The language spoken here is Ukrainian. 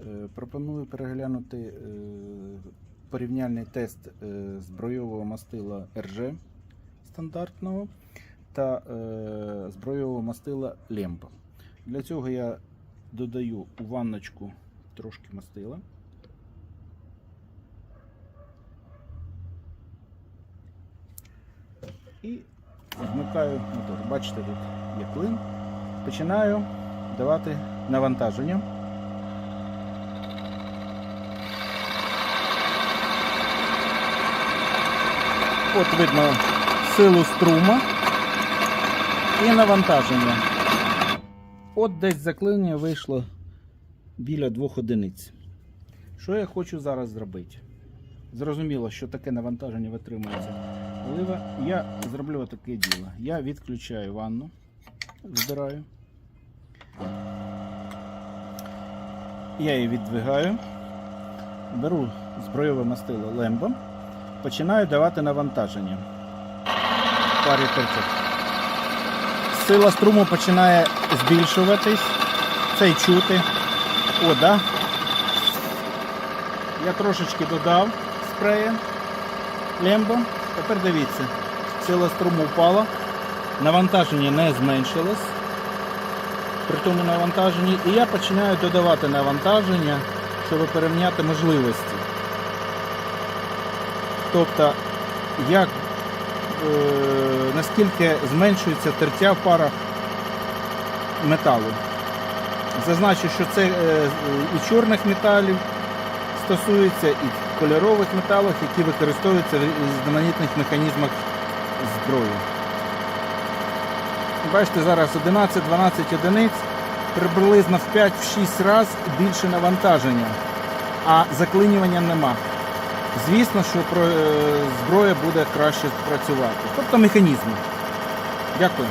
Е, Пропоную переглянути е, порівняльний тест е, збройового мастила РЖ стандартного та збройового мастила Лемпа. Для цього я додаю у ванночку трошки мастила. І вмикаю мотор. Бачите, тут є клин. Починаю давати навантаження. От видно силу струма і навантаження. От десь заклинення вийшло біля двох одиниць. Що я хочу зараз зробити? Зрозуміло, що таке навантаження витримується. Олива. Я зроблю таке діло. Я відключаю ванну, збираю. Я її віддвигаю. Беру збройове мастило лембо. Починаю давати навантаження. Парі терчок. Сила струму починає збільшуватись. Це й чути. О, да. Я трошечки додав спрея лембо. Тепер дивіться, сила струму впала, навантаження не зменшилось при тому навантаженні. І я починаю додавати навантаження, щоб порівняти можливості. Тобто, як, е, наскільки зменшується тертя в парах металу. Зазначу, що це е, і чорних металів стосується, і кольорових металів, які використовуються в різноманітних механізмах зброї. Бачите, зараз 11-12 одиниць, приблизно в 5-6 разів більше навантаження, а заклинювання нема. Звісно, що е, зброя буде краще працювати. Тобто механізми. Дякую.